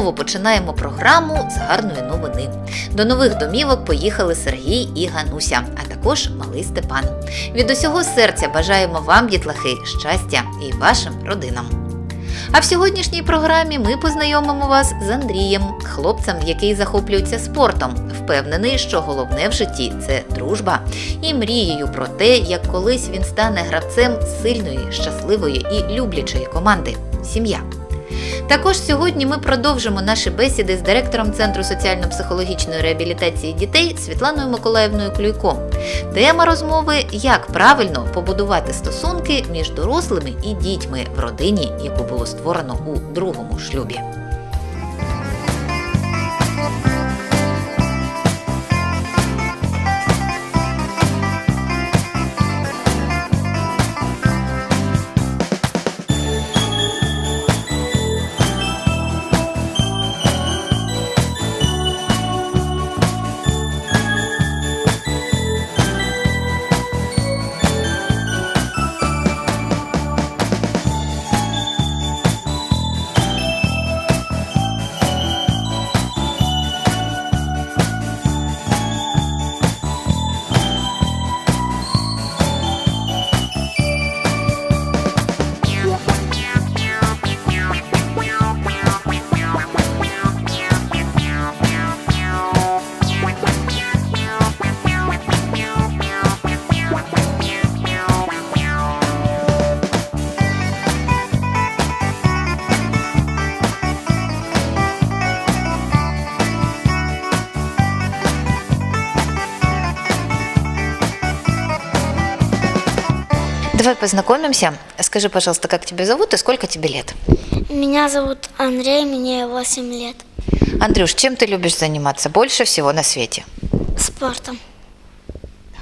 Знову починаємо програму з гарної новини. До нових домівок поїхали Сергій і Гануся, а також малий Степан. Від усього серця бажаємо вам, дітлахи, щастя і вашим родинам. А в сьогоднішній програмі ми познайомимо вас з Андрієм, хлопцем, який захоплюється спортом, впевнений, що головне в житті це дружба, і мрією про те, як колись він стане гравцем сильної, щасливої і люблячої команди сім'я. Також сьогодні ми продовжимо наші бесіди з директором Центру соціально-психологічної реабілітації дітей Світланою Миколаївною Клюйко. Тема розмови як правильно побудувати стосунки між дорослими і дітьми в родині, яку було створено у другому шлюбі. Давай познакомимся. Скажи, пожалуйста, как тебя зовут и сколько тебе лет? Меня зовут Андрей, мне 8 лет. Андрюш, чем ты любишь заниматься больше всего на свете? Спортом.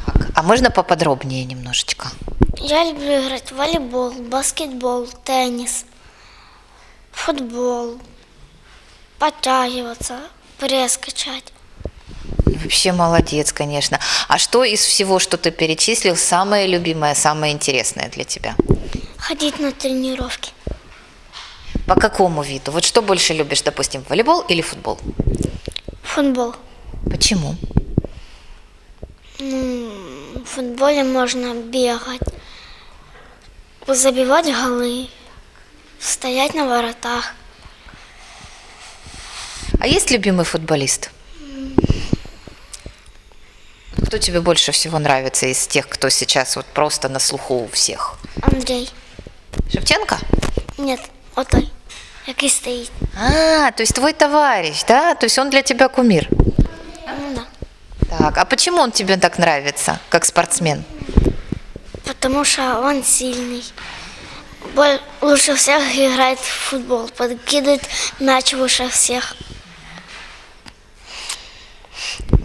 Так, а можно поподробнее немножечко? Я люблю играть в волейбол, баскетбол, теннис, футбол, подтягиваться, пресс качать. Вообще молодец, конечно. А что из всего, что ты перечислил, самое любимое, самое интересное для тебя? Ходить на тренировки. По какому виду? Вот что больше любишь, допустим, волейбол или футбол? Футбол. Почему? Ну, в футболе можно бегать, забивать голы, стоять на воротах. А есть любимый футболист? Кто тебе больше всего нравится из тех, кто сейчас вот просто на слуху у всех? Андрей. Шевченко? Нет, отой, який стоїть. А, то есть твой товарищ, да? То есть он для тебя кумир. Ну да. Так, а почему он тебе так нравится, как спортсмен? Потому что он сильный. Боль- Лучше всех играет в футбол, подкидывает мяч выше всех.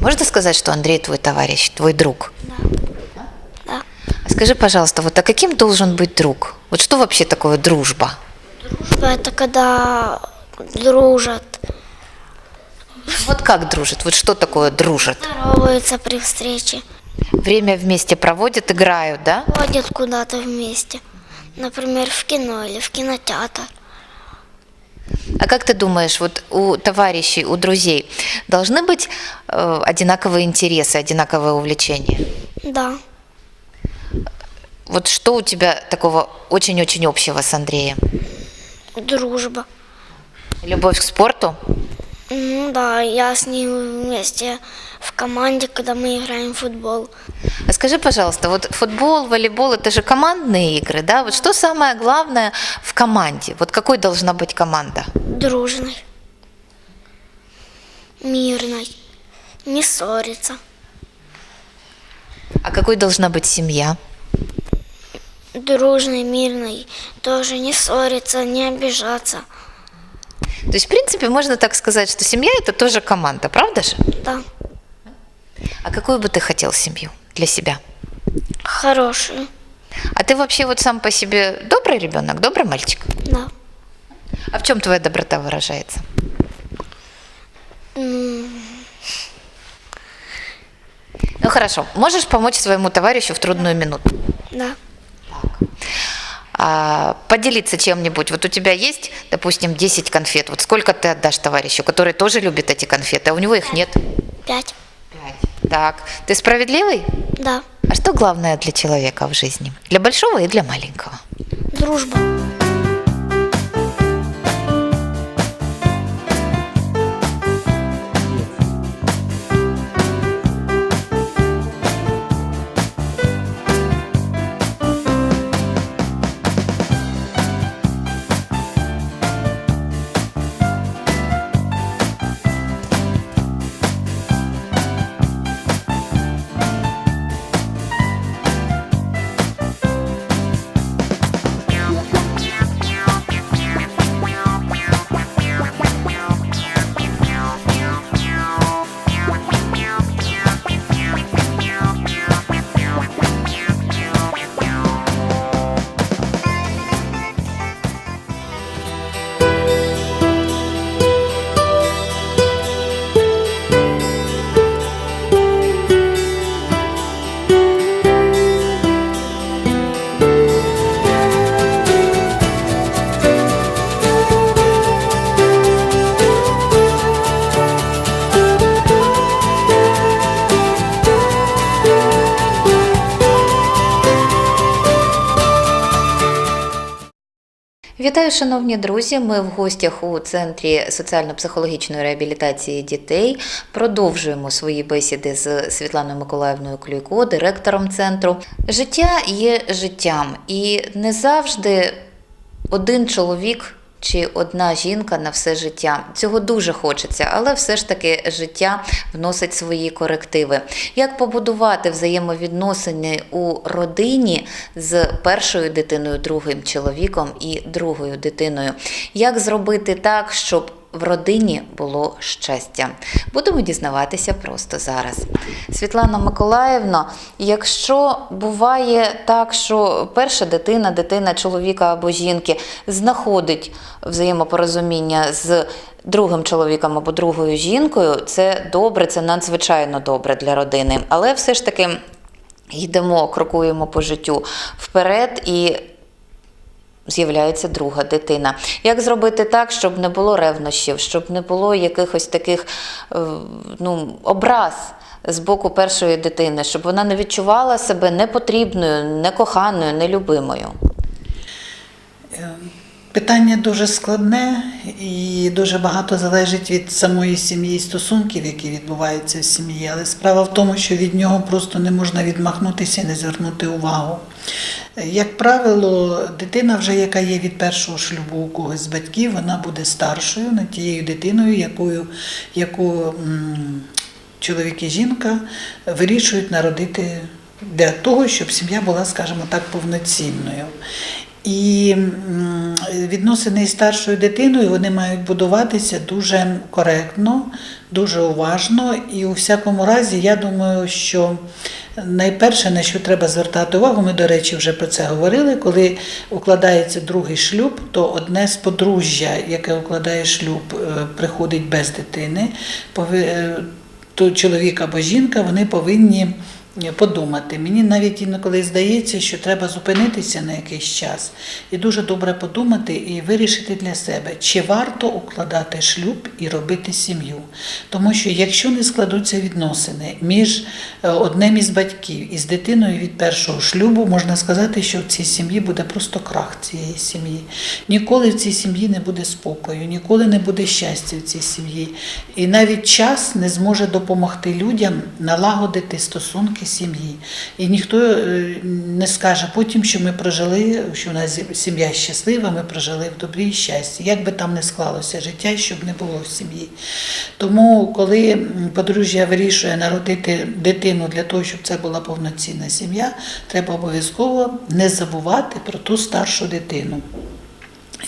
Можно сказать, что Андрей твой товарищ, твой друг? Да. А Скажи, пожалуйста, вот а каким должен быть друг? Вот что вообще такое дружба? Это когда дружат, Вот как дружит? Вот что такое дружит? здороваются при встрече, Время вместе проводят, играют, да? ходят куда-то вместе. Например, в кино или в кинотеатр. А как ты думаешь, вот у товарищей, у друзей должны быть э, одинаковые интересы, одинаковые увлечения? Да. Вот что у тебя такого очень-очень общего с Андреем? Дружба. Любовь к спорту? Ну да, я с ним вместе в команде, когда мы играем в футбол. А скажи, пожалуйста, вот футбол, волейбол – это же командные игры, да? Вот что самое главное в команде? Вот какой должна быть команда? Дружный. Мирный. Не ссориться. А какой должна быть семья? Дружный, мирный. Тоже не ссориться, не обижаться. То есть, в принципе, можно так сказать, что семья – это тоже команда, правда же? Да. А какую бы ты хотел семью для себя? Хорошую. А ты вообще вот сам по себе добрый ребенок, добрый мальчик? Да. А в чем твоя доброта выражается? Ну хорошо, можешь помочь своему товарищу в трудную минуту? Да. А, поделиться чем-нибудь. Вот у тебя есть, допустим, 10 конфет. Вот сколько ты отдашь товарищу, который тоже любит эти конфеты, а у него их нет? П'ять. Пять. Так, ты справедливый? Да. А что главное для человека в жизни? Для большого и для маленького? Дружба. Вітаю, шановні друзі. Ми в гостях у центрі соціально-психологічної реабілітації дітей. Продовжуємо свої бесіди з Світланою Миколаївною Клюйко, директором центру. Життя є життям, і не завжди один чоловік чи одна жінка на все життя. Цього дуже хочеться, але все ж таки життя вносить свої корективи. Як побудувати взаємовідносини у родині з першою дитиною, другим чоловіком і другою дитиною? Як зробити так, щоб в родині було щастя. Будемо дізнаватися просто зараз. Світлана Миколаївна, якщо буває так, що перша дитина, дитина чоловіка або жінки знаходить взаємопорозуміння з другим чоловіком або другою жінкою, це добре, це надзвичайно добре для родини. Але все ж таки йдемо, крокуємо по життю вперед і з'являється друга дитина. Як зробити так, щоб не було ревнощів, щоб не було якихось таких е, ну, образ з боку першої дитини, щоб вона не відчувала себе непотрібною, некоханою, нелюбимою? Питання дуже складне і дуже багато залежить від самої сім'ї стосунків, які відбуваються в сім'ї. Але справа в тому, що від нього просто не можна відмахнутися і не звернути увагу. Як правило, дитина, вже яка є від першого шлюбу у когось з батьків, вона буде старшою над тією дитиною, якою, яку чоловік і жінка вирішують народити для того, щоб сім'я була, скажімо так, повноцінною. І відносини із старшою дитиною вони мають будуватися дуже коректно, дуже уважно. І у всякому разі, я думаю, що найперше, на що треба звертати увагу, ми, до речі, вже про це говорили, коли укладається другий шлюб, то одне з подружжя, яке укладає шлюб, е, приходить без дитини. Е, То чоловік або жінка вони повинні подумати. Мені навіть інколи здається, що треба зупинитися на якийсь час і дуже добре подумати і вирішити для себе, чи варто укладати шлюб і робити сім'ю. Тому що якщо не складуться відносини між е, одним із батьків і з дитиною від першого шлюбу, можна сказати, що в цій сім'ї буде просто крах цієї сім'ї. Ніколи в цій сім'ї не буде спокою, ніколи не буде щастя в цій сім'ї. І навіть час не зможе допомогти людям налагодити стосунки сім'ї. І ніхто е, не скаже потім, що ми прожили, що у нас сім'я щаслива, ми прожили в добрі і щасті. Як би там не склалося життя, щоб не було в сім'ї. Тому, коли подружжя вирішує народити дитину для того, щоб це була повноцінна сім'я, треба обов'язково не забувати про ту старшу дитину.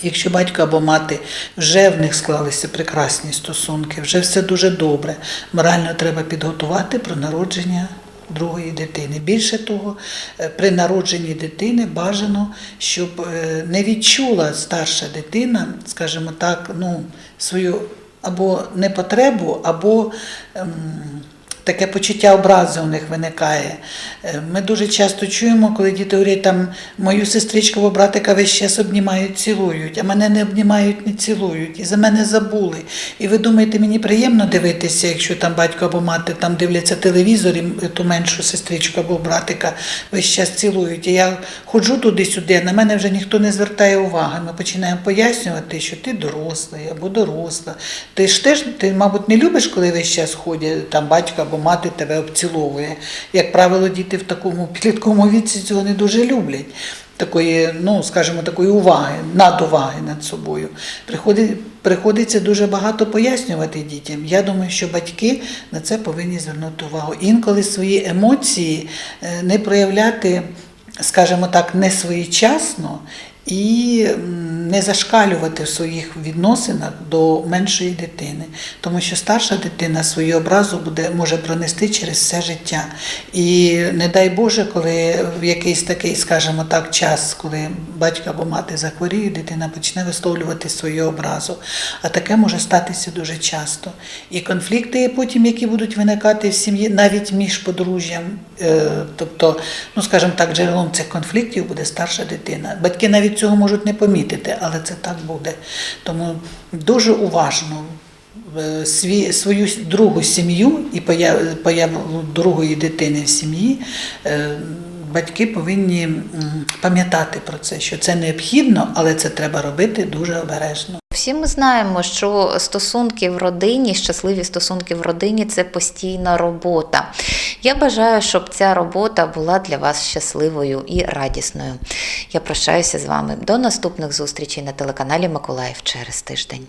Якщо батько або мати вже в них склалися прекрасні стосунки, вже все дуже добре, морально треба підготувати про народження другої дитини. Більше того, е, при народженні дитини бажано, щоб е, не відчула старша дитина, скажімо так, ну, свою або непотребу, або ем, таке почуття образи у них виникає. Е, Ми дуже часто чуємо, коли діти говорять, там мою сестричку або братика весь час обнімають, цілують, а мене не обнімають, не цілують, і за мене забули. І ви думаєте, мені приємно дивитися, якщо там батько або мати там дивляться телевізор, і ту меншу сестричку або братика весь час цілують. І я ходжу туди-сюди, на мене вже ніхто не звертає уваги. Ми починаємо пояснювати, що ти дорослий або доросла. Ти ж теж, ти, мабуть, не любиш, коли весь час ходять, там батько або мати тебе обціловує. Як правило, діти в такому підлітковому віці цього не дуже люблять. Такої, ну скажімо, такої уваги, надуваги над собою. Приходить, приходиться дуже багато пояснювати дітям. Я думаю, що батьки на це повинні звернути увагу. Інколи свої емоції е, не проявляти, скажімо так, не своєчасно і не зашкалювати в своїх відносинах до меншої дитини, тому що старша дитина свою образу буде може пронести через все життя. І не дай Боже, коли в якийсь такий, скажімо так, час, коли батько або мати захворіє, дитина почне висловлювати свою образу. А таке може статися дуже часто. І конфлікти потім, які будуть виникати в сім'ї, навіть між подружжям, е, тобто, ну скажімо так, джерелом цих конфліктів буде старша дитина. Батьки навіть цього можуть не помітити, але це так буде. Тому дуже уважно е, свій, свою другу сім'ю і появу другої дитини в сім'ї. е, Батьки повинні пам'ятати про це, що це необхідно, але це треба робити дуже обережно. Всі ми знаємо, що стосунки в родині, щасливі стосунки в родині це постійна робота. Я бажаю, щоб ця робота була для вас щасливою і радісною. Я прощаюся з вами до наступних зустрічей на телеканалі Миколаїв через тиждень.